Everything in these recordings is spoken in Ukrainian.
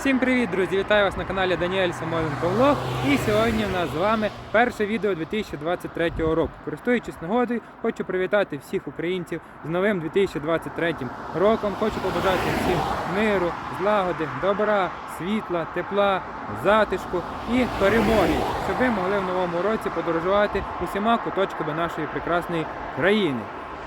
Всім привіт, друзі! Вітаю вас на каналі Даніель Самойленко Влог. І сьогодні в нас з вами перше відео 2023 року. Користуючись нагодою, хочу привітати всіх українців з новим 2023 роком. Хочу побажати всім миру, злагоди, добра, світла, тепла, затишку і перемоги, щоб ви могли в новому році подорожувати усіма куточками нашої прекрасної країни.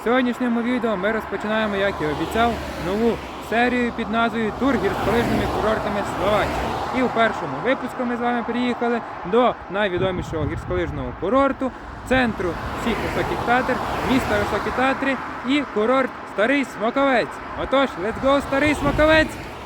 В сьогоднішньому відео ми розпочинаємо, як і обіцяв, нову серію під назвою Тур гірськолижними курортами Словаччини. І у першому випуску ми з вами приїхали до найвідомішого гірськолижного курорту, центру всіх високих татр, міста Високі Татри і курорт Старий Смоковець. Отож, let's go, Старий Смоковець!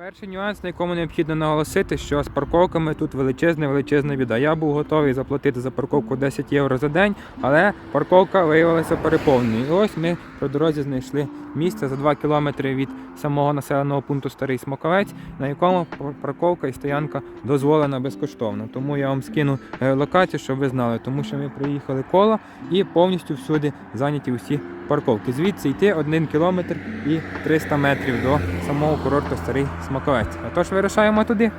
Перший нюанс, на якому необхідно наголосити, що з парковками тут величезна величезна біда. Я був готовий заплатити за парковку 10 євро за день, але парковка виявилася переповненою. І ось ми по дорозі знайшли місце за 2 кілометри від самого населеного пункту Старий Смоковець, на якому парковка і стоянка дозволена безкоштовно. Тому я вам скину е, локацію, щоб ви знали, тому що ми проїхали коло і повністю всюди зайняті усі парковки. Звідси йти 1 кілометр і 300 метрів до самого курорту Старий Смаковець. Отож вирушаємо туди.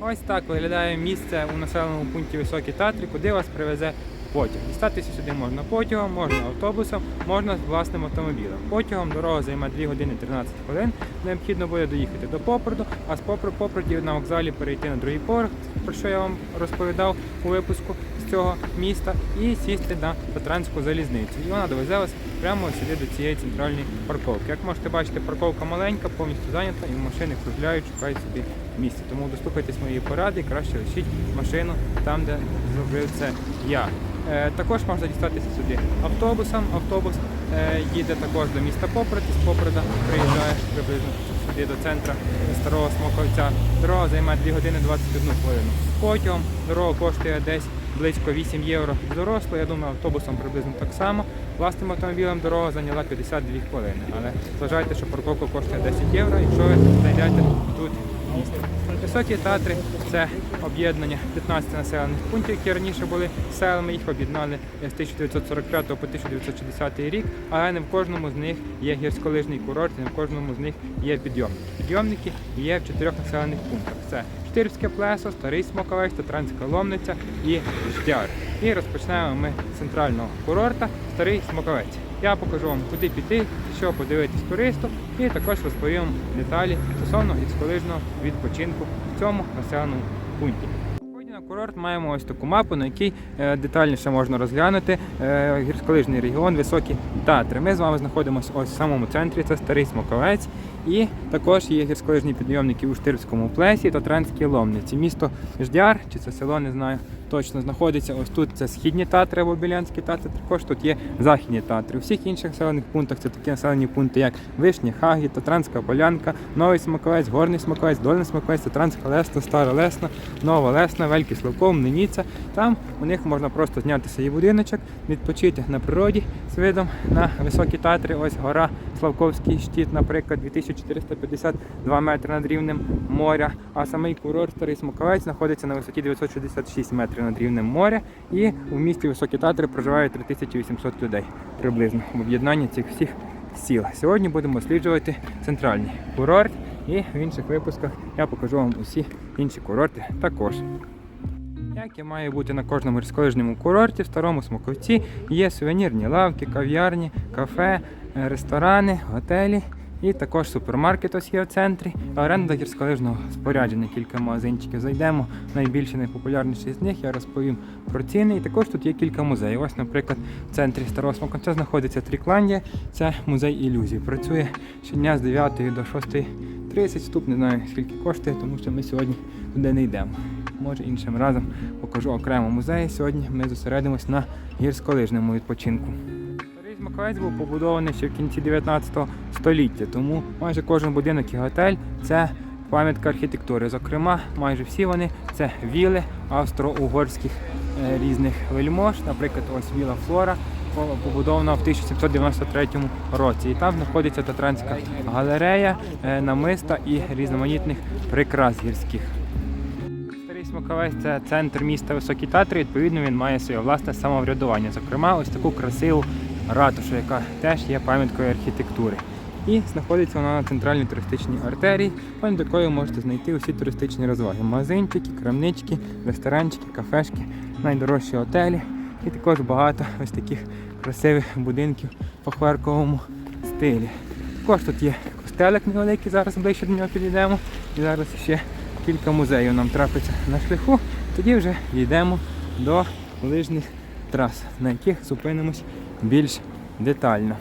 Ось так виглядає місце у населеному пункті Високі Татри, куди вас привезе потяг. Дістатися сюди можна потягом, можна автобусом, можна власним автомобілем. Потягом дорога займе 2 години 13 хвилин. Необхідно буде доїхати до Попорду, а з Попр- Попорді на вокзалі перейти на другий поверх, про що я вам розповідав у випуску цього міста, і сісти на Татранську залізницю. І вона довезе вас прямо сюди до цієї центральної парковки. Як можете бачити, парковка маленька, повністю зайнята, і машини кружляють, шукають собі місце. Тому дослухайтесь моєї поради краще лишіть машину там, де зробив це я. Е, Також можна дістатися сюди автобусом. Автобус е, їде також до міста Поперед, з Попереда приїжджає приблизно сюди до центру старого Смоковця. Дорога займе 2 години 21 хвилину. Потягом дорога коштує десь близько 8 євро доросло. Я думаю, автобусом приблизно так само. Власним автомобілем дорога зайняла 52 хвилини. Але зважайте, що парковка коштує 10 євро, якщо ви знайдете тут. Високі Татри це об'єднання 15 населених пунктів, які раніше були селами. Їх об'єднали з 1945 по 1960 рік, але не в кожному з них є гірськолижний курорт, не в кожному з них є підйомники. Підйомники є в чотирьох населених пунктах. Це Штирське плесо, Старий Смоковець, Татранська Ломниця і Ждяр. І розпочнемо ми з центрального курорта Старий Смоковець. Я покажу вам, куди піти, що подивитись туристу, і також розповім деталі стосовно гірськолижного відпочинку в цьому населеному пункті. Сьогодні на курорт маємо ось таку мапу, на якій е, детальніше можна розглянути е, гірськолижний регіон Високі Татри. Ми з вами знаходимося ось в самому центрі, це Старий Смоковець. І також є гірськолижні підйомники у Штирському плесі та Транській Ломниці. Місто Ждяр, чи це село, не знаю точно знаходиться. Ось тут це східні татри або Білянські татри, також тут є західні татри. У всіх інших населених пунктах це такі населені пункти, як Вишні, Хагі, Татранська Полянка, Новий Смаковець, Горний Смаковець, Дольний Смаковець, Татранська Лесна, Стара Лесна, Нова Лесна, Вельки Славков, Мниніця. Там у них можна просто зняти свій будиночок, відпочити на природі з видом на високі татри. Ось гора Славковський щит, наприклад, 2452 метри над рівнем моря. А самий курорт Старий Смоковець знаходиться на висоті 966 метрів над рівнем моря. І в місті Високі Татри проживає 3800 людей приблизно в об'єднанні цих всіх сіл. Сьогодні будемо досліджувати центральний курорт, і в інших випусках я покажу вам усі інші курорти також. Як і має бути на кожному гірськолижньому курорті, в старому смоковці є сувенірні лавки, кав'ярні, кафе, е, ресторани, готелі і також супермаркет ось є в центрі. Оренда гірськолижного спорядження, кілька магазинчиків. Зайдемо найбільші найпопулярніші з них. Я розповім про ціни. І також тут є кілька музеїв. Ось, наприклад, в центрі старого смоковця знаходиться Трікландія. Це музей ілюзій. Працює щодня з 9 до 6.30. Вступ не знаю скільки коштує, тому що ми сьогодні туди не йдемо. Може іншим разом покажу окремо музеї. Сьогодні ми зосередимось на гірськолижному відпочинку. Старий Маковець був побудований ще в кінці 19 століття, тому майже кожен будинок і готель це пам'ятка архітектури. Зокрема, майже всі вони це віли австро-угорських е, різних вельмож. Наприклад, ось віла Флора побудована в 1793 році. І там знаходиться Татранська галерея, е, намиста і різноманітних прикрас гірських. Смоковець це центр міста Високі Татри. Відповідно, він має своє власне самоврядування. Зокрема, ось таку красиву ратушу, яка теж є пам'яткою архітектури. і знаходиться вона на центральній туристичній артерії, понад якою можете знайти усі туристичні розваги. Магазинчики, крамнички, ресторанчики, кафешки, найдорожчі готелі і також багато ось таких красивих будинків в фахверковому стилі. Також тут є костелик невеликий, зараз ближче до нього підійдемо. І зараз ще кілька музеїв нам трапиться на шляху. Тоді вже йдемо до лижних трас, на яких зупинимось більш детально.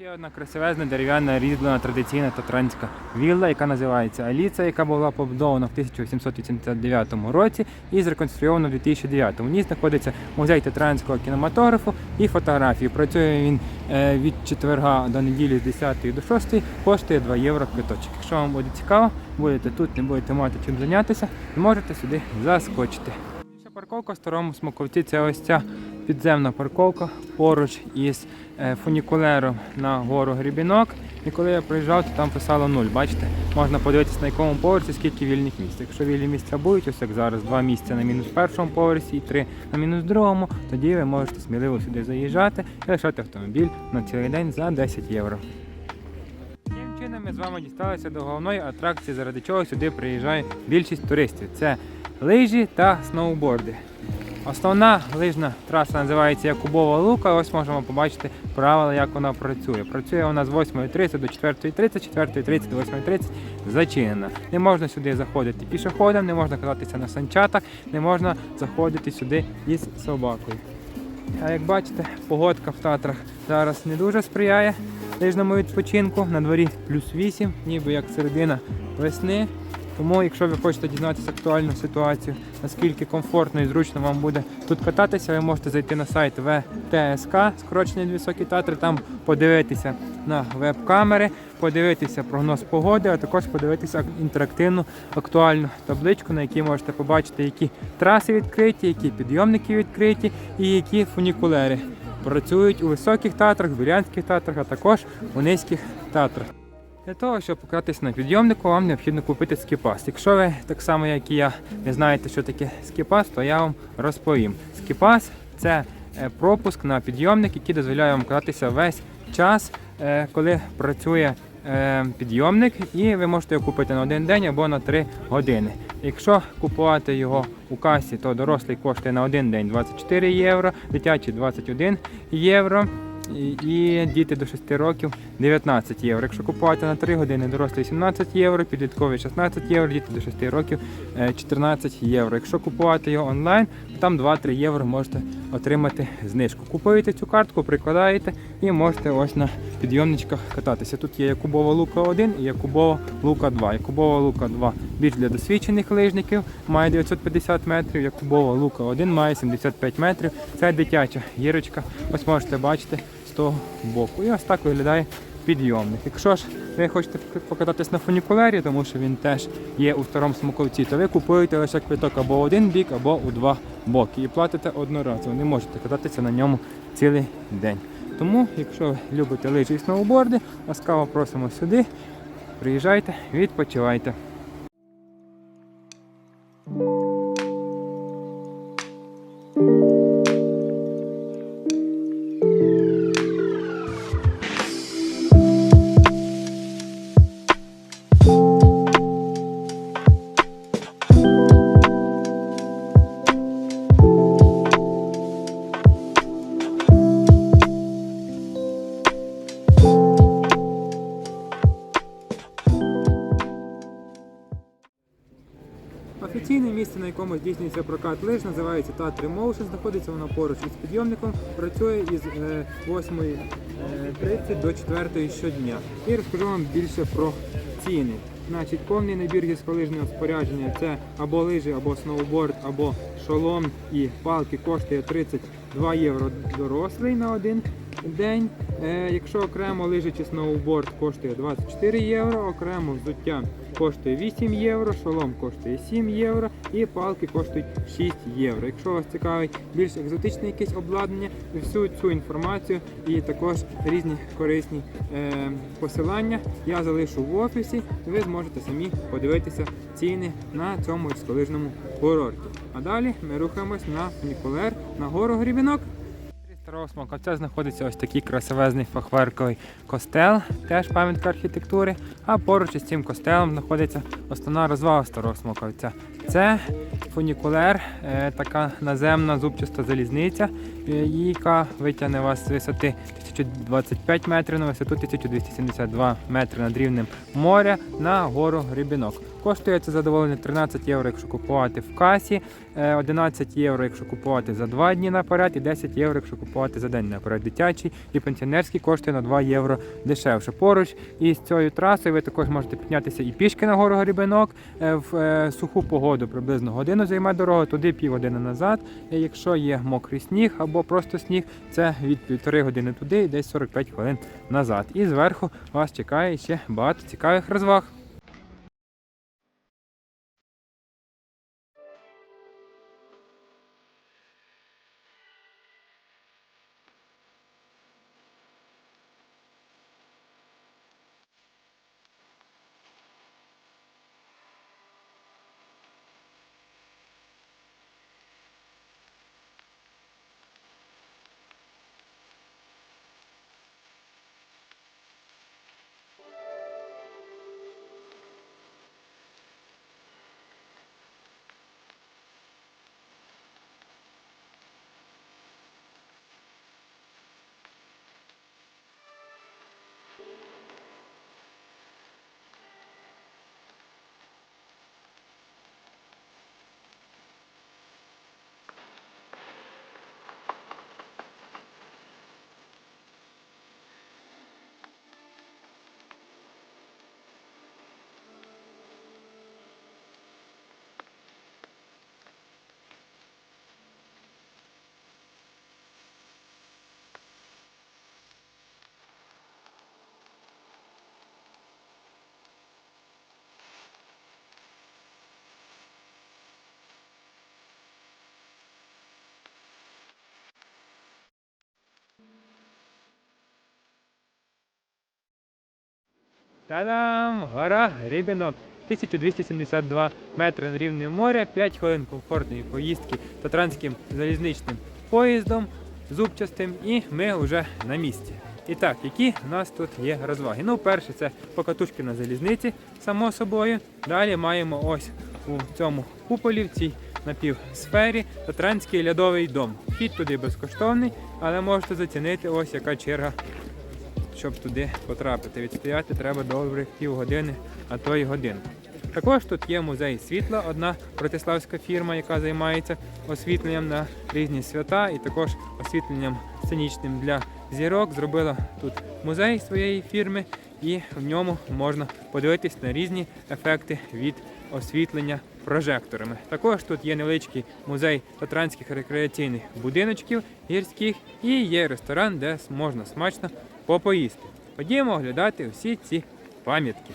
Ще одна красивезна дерев'яна різьблена традиційна татранська вілла, яка називається Аліца, яка була побудована в 1889 році і зреконструйована в 2009. В ній знаходиться музей татранського кінематографу і фотографії. Працює він е, від четверга до неділі з 10 до 6, коштує 2 євро квиточок. Якщо вам буде цікаво, будете тут, не будете мати чим зайнятися, можете сюди заскочити. Ще парковка в старому смоковці це ось ця підземна парковка поруч із е, фунікулером на гору Грібінок. І коли я приїжджав, то там писало 0. Бачите, можна подивитися на якому поверсі, скільки вільних місць. Якщо вільні місця будуть, ось як зараз два місця на мінус першому поверсі і три на мінус другому, тоді ви можете сміливо сюди заїжджати і лишати автомобіль на цілий день за 10 євро. Таким чином ми з вами дісталися до головної атракції, заради чого сюди приїжджає більшість туристів. Це лижі та сноуборди. Основна лижна траса називається Якубова Лука. Ось можемо побачити правила, як вона працює. Працює вона з 8.30 до 4.30, 4.30 до 8.30 зачинена. Не можна сюди заходити пішоходом, не можна кататися на санчатах, не можна заходити сюди із собакою. А як бачите, погодка в Татрах зараз не дуже сприяє лижному відпочинку. На дворі плюс 8, ніби як середина весни. Тому, якщо ви хочете дізнатися актуальну ситуацію, наскільки комфортно і зручно вам буде тут кататися, ви можете зайти на сайт ВТСК, скорочення високі татри, там подивитися на веб-камери, подивитися прогноз погоди, а також подивитися інтерактивну актуальну табличку, на якій можете побачити, які траси відкриті, які підйомники відкриті і які фунікулери працюють у високих татрах, бурянських татрах, а також у низьких татрах. Для того, щоб покататися на підйомнику, вам необхідно купити скіпас. Якщо ви так само, як і я, не знаєте, що таке скіпас, то я вам розповім. Скіпас це е, пропуск на підйомник, який дозволяє вам кататися весь час, е, коли працює е, підйомник, і ви можете його купити на один день або на 3 години. Якщо купувати його у касі, то дорослий коштує на один день 24 євро, дитячий 21 євро. І діти до 6 років 19 євро. Якщо купувати на 3 години, дорослий 17 євро, підлітковий 16 євро, діти до 6 років е, 14 євро. Якщо купувати його онлайн, то там 2-3 євро можете отримати знижку. Купуєте цю картку, прикладаєте і можете ось на підйомничках кататися. Тут є Якубова Лука 1 і Якубова Лука 2. Якубова Лука 2 більш для досвідчених лижників, має 950 метрів, Якубова Лука 1 має 75 метрів. Це дитяча гірочка. Ось можете бачити з того боку. І ось так виглядає підйомник. Якщо ж ви хочете покататись на фунікулері, тому що він теж є у старому смоковці, то ви купуєте лише квиток або в один бік, або у два боки. І платите одноразово. Не можете кататися на ньому цілий день. Тому, якщо ви любите лижі і сноуборди, ласкаво просимо сюди. Приїжджайте, відпочивайте. Здійснюється прокат лиж, називається Татри Motion. Знаходиться воно поруч із підйомником, працює із е, 8.30 до 4 щодня. І розкажу вам більше про ціни. Значить, повний набір гірськолижного спорядження це або лижі, або сноуборд, або шолом і палки коштує 32 євро дорослий на один день. Е, якщо окремо лижі чи сноуборд коштує 24 євро, окремо взуття коштує 8 євро, шолом коштує 7 євро і палки коштують 6 євро. Якщо вас цікавить більш екзотичне якесь обладнання, всю цю інформацію і також різні корисні е, посилання я залишу в офісі, ви зможете самі подивитися ціни на цьому гірськолижному курорті. А далі ми рухаємось на Ніколер на гору Грібінок. Старого Смоковця знаходиться ось такий красивезний фахверковий костел, теж пам'ятка архітектури. А поруч із цим костелом знаходиться основна розвага Старого Смоковця. Це фунікулер, е, така наземна зубчаста залізниця, е, яка витягне вас з висоти 1025 метрів на висоту 1272 метри над рівнем моря на гору Грибінок. Коштує це задоволення 13 євро, якщо купувати в касі, е, 11 євро, якщо купувати за 2 дні наперед, і 10 євро, якщо купувати за день наперед. Дитячий і пенсіонерський коштує на 2 євро дешевше. Поруч із цією трасою ви також можете піднятися і пішки на гору Грибинок е, в е, суху погоду приблизно годину займе дорога, туди півгодини назад. Е, Якщо є мокрий сніг або просто сніг, це від півтори години туди і десь 45 хвилин назад. І зверху вас чекає ще багато цікавих розваг. Та-дам! Гора Рибінок. 1272 метри над рівнем моря, 5 хвилин комфортної поїздки татранським залізничним поїздом зубчастим, і ми вже на місці. І так, які в нас тут є розваги? Ну, перше, це покатушки на залізниці, само собою. Далі маємо ось у цьому куполі, в цій напівсфері, татранський лядовий дом. Вхід туди безкоштовний, але можете зацінити ось яка черга щоб туди потрапити. Відстояти треба добрих півгодини, а то й годину. Також тут є музей світла, одна протиславська фірма, яка займається освітленням на різні свята і також освітленням сценічним для зірок. Зробила тут музей своєї фірми, і в ньому можна подивитись на різні ефекти від освітлення прожекторами. Також тут є невеличкий музей татранських рекреаційних будиночків гірських і є ресторан, де можна смачно попоїсти. Ходімо оглядати всі ці пам'ятки.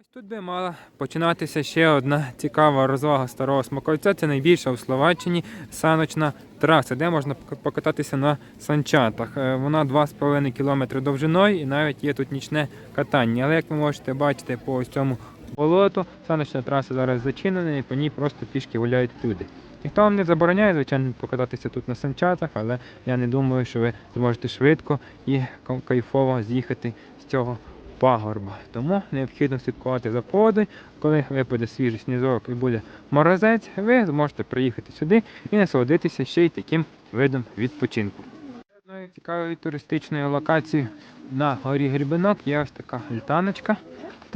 Ось тут би мала починатися ще одна цікава розвага старого смаковця. Це найбільша у Словаччині саночна траса, де можна пок- покататися на санчатах. Е, Вона 2,5 км довжиною і навіть є тут нічне катання. Але як ви можете бачити по ось цьому болоту, саночна траса зараз зачинена і по ній просто пішки гуляють люди. Ніхто вам не забороняє, звичайно, покататися тут на санчатах, але я не думаю, що ви зможете швидко і кайфово з'їхати з цього пагорба. Тому необхідно слідкувати за погодою. Коли випаде свіжий сніжок і буде морозець, ви зможете приїхати сюди і насолодитися ще й таким видом відпочинку. Цікавою туристичною локацією на горі Грибинок є ось така альтаночка.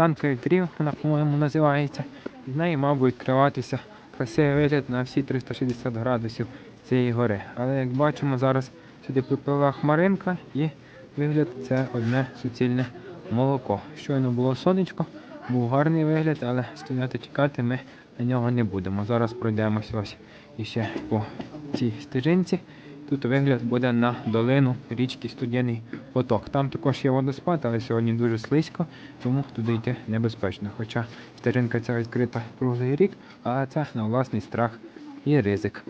Танка вітрів, вона, по-моєму, називається. З неї мав відкриватися красивий вигляд на всі 360 градусів цієї гори. Але як бачимо, зараз сюди припливла хмаринка і вигляд це одне суцільне молоко. Щойно було сонечко, був гарний вигляд, але стояти чекати ми на нього не будемо. Зараз пройдемось ось іще по цій стежинці. Тут вигляд буде на долину річки Студєний поток. Там також є водоспад, але сьогодні дуже слизько, тому туди йти небезпечно. Хоча стежинка ця відкрита круглий рік, а це на власний страх і ризик.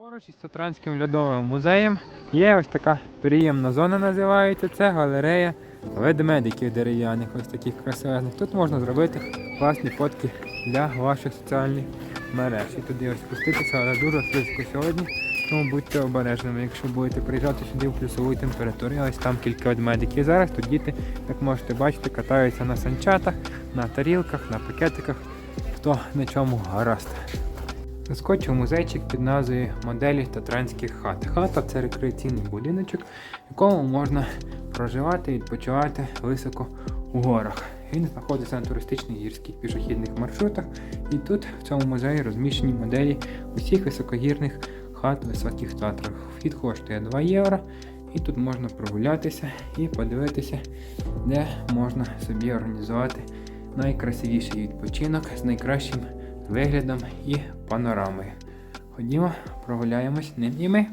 Поруч із Сатранським льодовим музеєм є ось така приємна зона, називається. Це галерея ведмедиків дерев'яних, ось таких красивих. Тут можна зробити класні фотки для ваших соціальних мереж. І туди ось спуститися, але дуже слизько сьогодні. Тому будьте обережними, якщо будете приїжджати сюди в плюсову температуру. Ось там кілька ведмедиків. Зараз тут діти, як можете бачити, катаються на санчатах, на тарілках, на пакетиках. Хто на чому гаразд. Заскочив музейчик під назвою Моделі татранських хат. Хата це рекреаційний будиночок, в якому можна проживати і відпочивати високо у горах. Він знаходиться на туристичних гірських пішохідних маршрутах, і тут в цьому музеї розміщені моделі усіх високогірних хат у високих татрах. Вхід коштує 2 євро, і тут можна прогулятися і подивитися, де можна собі організувати найкрасивіший відпочинок з найкращим виглядом і панорамою. Ходімо, прогуляємось ним і ми.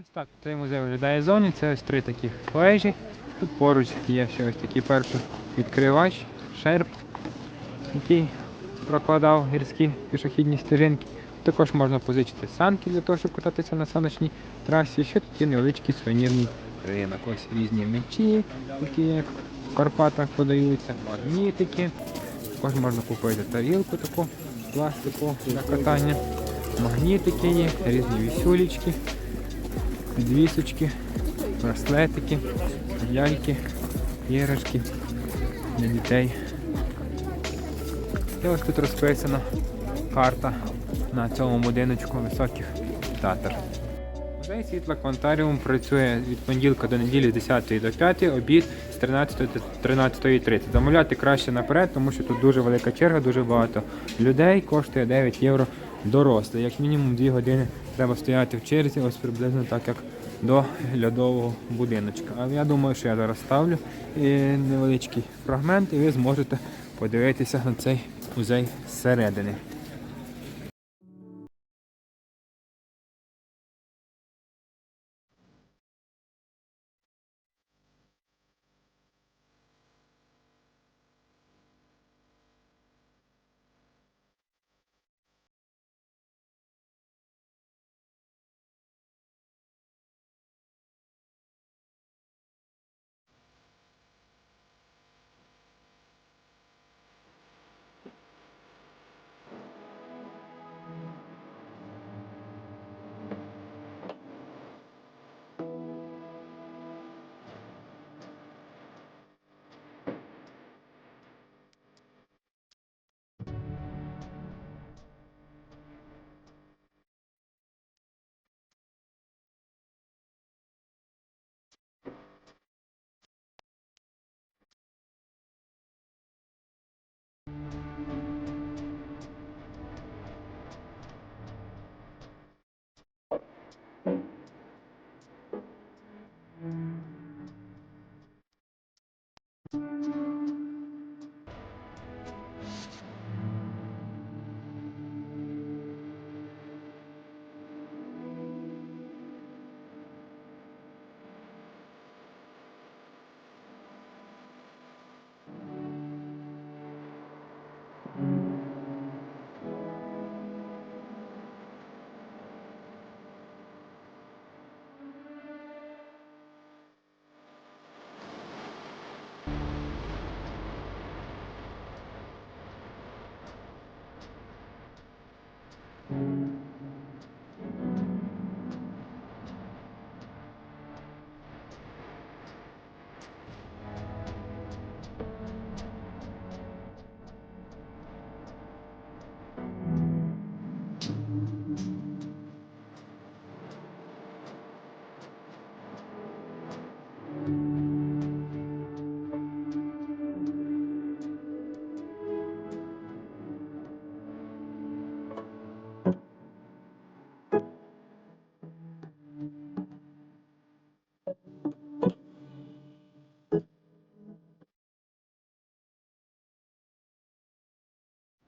Ось так цей музей виглядає зовні. Це ось три таких вежі. Тут поруч є ще ось такий перший відкривач, шерп, який прокладав гірські пішохідні стежинки. Також можна позичити санки для того, щоб кататися на саночній трасі. Ще тут є невеличкий сувенірний ринок. Ось різні мечі, які як в Карпатах подаються, магнітики. Також можна купити тарілку таку пластику для катання. Магнітики є, різні вісюлечки підвісочки, браслетики, ляльки, іграшки для дітей. І ось тут розписана карта на цьому будиночку високих татар. Музей світла Квантаріум працює від понеділка до неділі з 10 до 5, обід з 13 до 13.30. Замовляти краще наперед, тому що тут дуже велика черга, дуже багато людей, коштує 9 євро дорослий. Як мінімум 2 години треба стояти в черзі, ось приблизно так як до льодового будиночка. Але я думаю, що я зараз ставлю е, невеличкий фрагмент, і ви зможете подивитися на цей музей зсередини.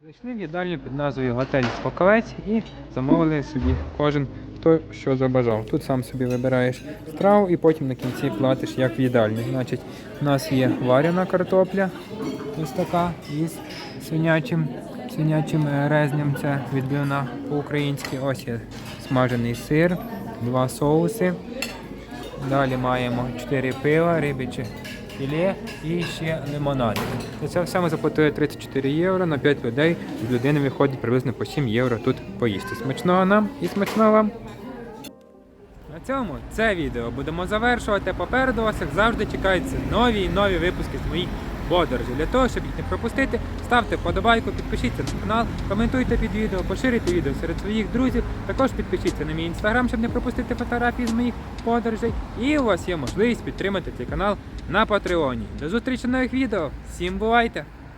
Зайшли в їдальню під назвою Готель Смоковець і замовили собі кожен хто що забажав. Тут сам собі вибираєш страву і потім на кінці платиш як в їдальні. Значить, у нас є варена картопля, ось така із свинячим, свинячим е, резнем. Це відбивна по-українськи. Ось є смажений сир, два соуси. Далі маємо 4 пива, рибиче філе і ще лимонад. За це все ми заплатили 34 євро на 5 людей. З людини виходить приблизно по 7 євро тут поїсти. Смачного нам і смачного вам! На цьому це відео будемо завершувати. Попереду вас, як завжди, чекаються нові і нові випуски з моїх подорожей. Для того, щоб їх не пропустити, ставте вподобайку, підпишіться на канал, коментуйте під відео, поширюйте відео серед своїх друзів. Також підпишіться на мій інстаграм, щоб не пропустити фотографії з моїх подорожей. І у вас є можливість підтримати цей канал на Патреоні. До зустрічі нових відео. Всім бувайте!